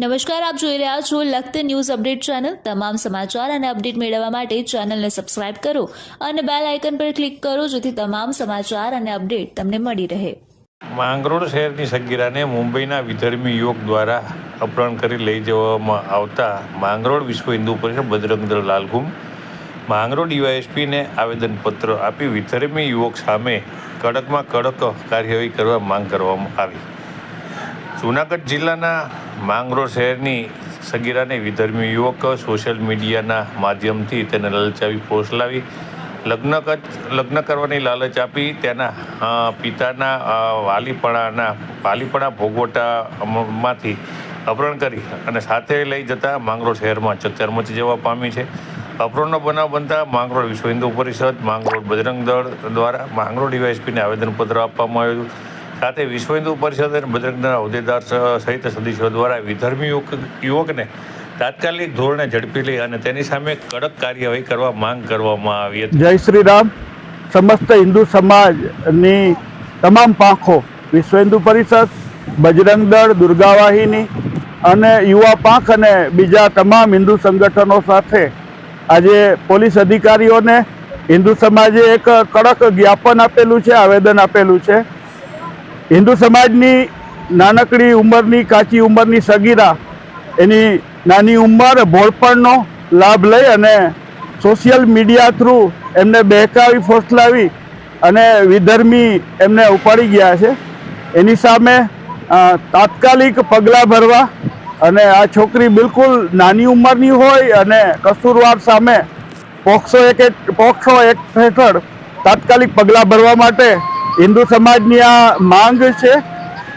નમસ્કાર, આપ જોઈ રહ્યા છો લખત ન્યૂઝ અપડેટ ચેનલ. તમામ સમાચાર અને અપડેટ મેળવવા માટે ચેનલને સબસ્ક્રાઇબ કરો અને બેલ આઇકન પર ક્લિક કરો જેથી તમામ સમાચાર અને અપડેટ તમને મળી રહે. માંગરોળ શહેરની સગીરાને મુંબઈના વિધર્મી યુવક દ્વારા અપહરણ કરી લઈ જવામાં આવતા માંગરોળ વિશ્વ હિન્દુ પરિષદ બજરંગ દળ લાલઘુમ માંગરોળ ડીવાયએસપીને આવેદનપત્ર આપી વિધર્મી યુવક સામે કડકમાં કડક કાર્યવાહી કરવા માંગ કરવામાં આવી. જૂનાગઢ જિલ્લાના માંગરોળ શહેરની સગીરાને વિધર્મી યુવક સોશિયલ મીડિયાના માધ્યમથી તેને લલચાવી, પોસ્ટ લાવી, લગ્ન લગ્ન કરવાની લાલચ આપી. તેના પિતાના વાલીપણાના, વાલીપણા ભોગવટામાંથી અપહરણ કરી અને સાથે લઈ જતા માંગરોળ શહેરમાં ચકચાર મચી જવા પામી છે. અપહરણનો બનાવ બનતા માંગરોળ વિશ્વ હિન્દુ પરિષદ, માંગરોળ બજરંગ દળ દ્વારા માંગરોળ ડીવાયએસપીને આવેદનપત્ર આપવામાં આવ્યું હતું. સાથે વિશ્વ હિન્દુ પરિષદ અને બજરંગના હોદ્દેદાર સહિત સદસ્યો દ્વારા વિધર્મી યુવક યુવકને તાત્કાલિક ધોરણે ઝડપી લઈ અને તેની સામે કડક કાર્યવાહી કરવા માંગ કરવામાં આવી હતી. જય શ્રી રામ. સમસ્ત હિન્દુ સમાજની તમામ પાંખો, વિશ્વ હિન્દુ પરિષદ બજરંગ દળ દુર્ગા વાહિની અને યુવા પાંખ અને બીજા તમામ હિન્દુ સંગઠનો સાથે આજે પોલીસ અધિકારીઓને હિન્દુ સમાજે એક કડક જ્ઞાપન આપેલું છે, આવેદન આપેલું છે. હિન્દુ સમાજની નાનકડી ઉંમરની, કાચી ઉંમરની સગીરા, એની નાની ઉંમર, ભોળપણનો લાભ લઈ અને સોશિયલ મીડિયા થ્રુ એમને બહેકાવી, ફોસલાવી અને વિધર્મી એમને ઉપાડી ગયા છે. એની સામે તાત્કાલિક પગલાં ભરવા અને આ છોકરી બિલકુલ નાની ઉંમરની હોય અને કસૂરવાર સામે પોક્સો એક, પોક્સો એક્ટ હેઠળ તાત્કાલિક પગલાં ભરવા માટે હિન્દુ સમાજની આ માંગ છે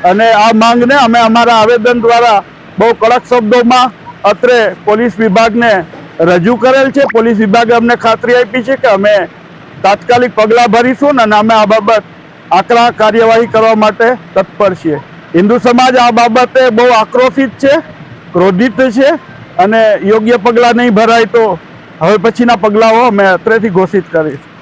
અને આ માંગને અમે અમારા આવેદન દ્વારા બહુ કડક શબ્દોમાં અત્રે પોલીસ વિભાગને રજૂ કરેલ છે. પોલીસ વિભાગે અમને ખાતરી આપી છે કે અમે તાત્કાલિક પગલાં ભરીશું અને અમે આ બાબત આકરા કાર્યવાહી કરવા માટે તત્પર છીએ. હિન્દુ સમાજ આ બાબતે બહુ આક્રોશિત છે, ક્રોધિત છે અને યોગ્ય પગલાં નહીં ભરાય તો હવે પછીના પગલાઓ અમે અત્રેથી ઘોષિત કરીશું.